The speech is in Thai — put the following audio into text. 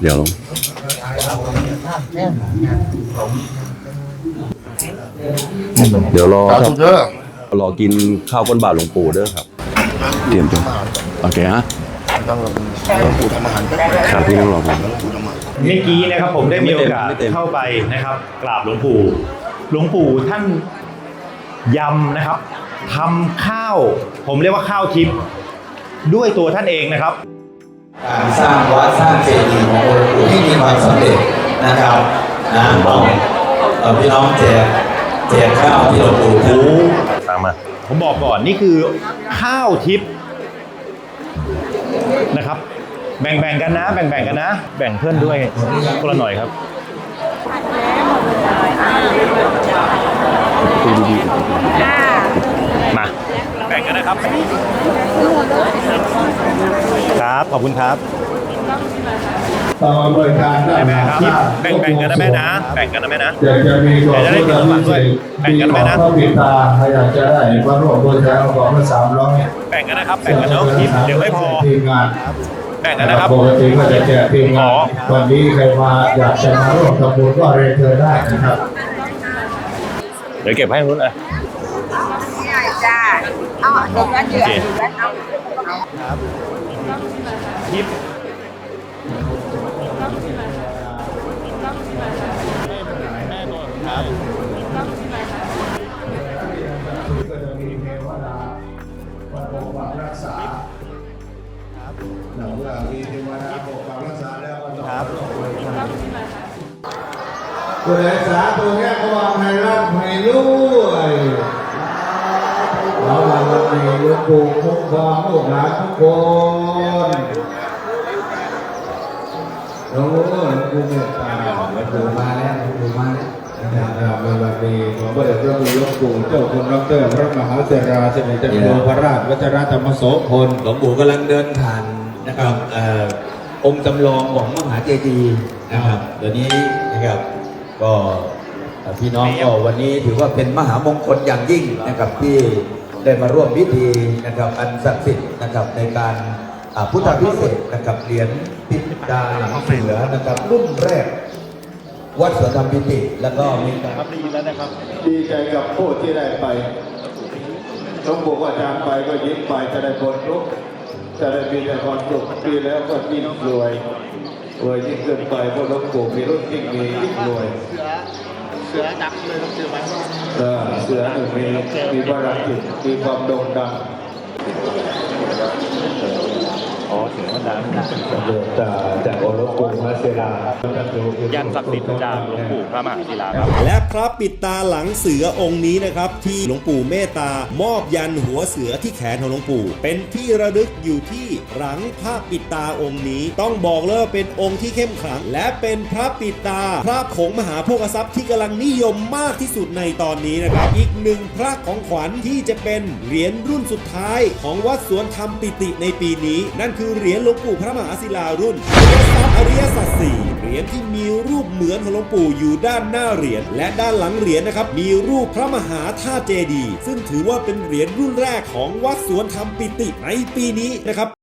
เดี๋ยวลงเดี๋ยวรอสาครับธุเด้อรอกินข้าวก้นบาทหลวงปู่เด้อครับ เตรียมตัวโอเคฮะต้องหลวงปู่ทำอาหารแป๊บครับพี่ต้องรอผมหลวงปู่ทำอาหารเมื่อกี้นะครับผมได้มีโอกาสไม่เต็มเข้าไปนะครับ กราบหลวงปู่หลวงปู่ท่านยำนะครับทำข้าว ผมเรียกว่าข้าวทิพย์ด้วยตัวท่านเองนะครับ การสร้างวัดสร้างเจดีย์ขององค์ปู่ให้มีความสำเร็จนะครับนะต้องเอ่อพี่น้องแจกแจกข้าวที่หลวงปู่ท่านตามมาผมบอกก่อนนี่คือข้าวทิพย์นะครับ แบ่งๆกันนะ แบ่งๆกันนะ แบ่งเพื่อนด้วยคนละหน่อยครับมาแบ่งกันนะครับครับ ขอบคุณครับต่อบริการด้านแม่ครับหาแบ่งแบ่งกันนะแม่นะแบ่งกันนะแม่นะอยากจะมีของเดี๋ยวจะได้มีรางวัลด้วยแบ่งกันไหมนะมีของพระบิดาใครอยากจะได้พระร่วมบริการของพระสามร้อยแบ่งกันนะครับแบ่งกันเนาะทิปเดี๋ยวไม่พอทีมงานแบ่งกันนะครับปกติก็จะแจกทีมอ๋งาอนวันนี้ใครมาอยากจะมาร่วมทำบุญก็เรียนเชิญได้นะครับเดี๋ยวเก็บให้นู้นเลยใช่จ้า เอาเดี๋ยวกันเดี๋ยวนั้นเอาทิปก็จะมีเทวดามาปกปักรักษาหลังจากมีเทวดาปกปักรักษาแล้วก็ต้องร่วมบตัวไหนสาตัวเนี้ก็วางให้รับให้ร ปู่คุ้มครองลูกหลานทุกคนหลวงปู่หลวงปู่เมตตาหลวงปู่มาแล้วหลวงปู่มาแล้วนะครับในวันนี้ผมก็ได้พระคุณหลวงปู่เจ้าคุณดอกเตอรพระมหาเสราสมิจันโทพระราชวัชรธรรมโสพลหลวงปู่กำลังเดินผ่านนะครับองค์จำลองของมหาเจดีย์นะครับเดี๋ยวนี้นะครับก็พี่น้องก็วันนี้ถือว่าเป็นมหามงคลอย่างยิ่งนะครับที่ ได้มาร่วมพิธีนะครับอันศักดิ์สิทธิ์นะครับในการพุทธพิเศษนะครับเหรียญปิดดาหลังเสือนะครับรุ่นแรก วัดสวนธรรมพิติแล้วก็มีการครับได้ยินแล้วนะครับ ดีใจกับผู้ที่ได้ไปหลวงปู่ว่าจางไปก็ยิ้มไปจะได้ผลลุกจะได้มีแต่ความสุขปีแล้วก็ยิ่งรวยรวยยิ่งขึ้นไปเพราะหลวงปู่มีรุ่นยิ่งมียิ่งรวย สือดังเลยต้องเสือมันเออเสือหนึ่งมีมีพลังจิตมีความโด่งดัง อ๋อถึงว่าดังจากจากองค์หลวงปู่พระเสรายันศักดิ์สิทธิ์จากหลวงปู่พระมหาศิลาครับและพระปิดตาหลังเสือองค์นี้นะครับ ที่หลวงปู่เมตตามอบยันหัวเสือที่แขนของหลวงปู่ เป็นที่ระลึกอยู่ที่หลังพระปิดตาองค์นี้ ต้องบอกเลยว่าเป็นองค์ที่เข้มขลัง และเป็นพระปิดตา พระผงมหาโภคทรัพย์ที่กำลังนิยมมากที่สุดในตอนนี้นะครับ อีกหนึ่งพระของขวัญที่จะเป็นเหรียญรุ่นสุดท้ายของวัดสวนธรรมปิติในปีนี้ นั่นคือเหรียญหลวงปู่พระมหาศิลารุ่นอริยทรัพย์อริยสัจสี่เหรียญที่มีรูปเหมือนของหลวงปู่อยู่ด้านหน้าเหรียญและด้านหลังเหรียญนะครับมีรูปพระมหาธาตุเจดีย์ซึ่งถือว่าเป็นเหรียญรุ่นแรกของวัดสวนธรรมปิติในปีนี้นะครับ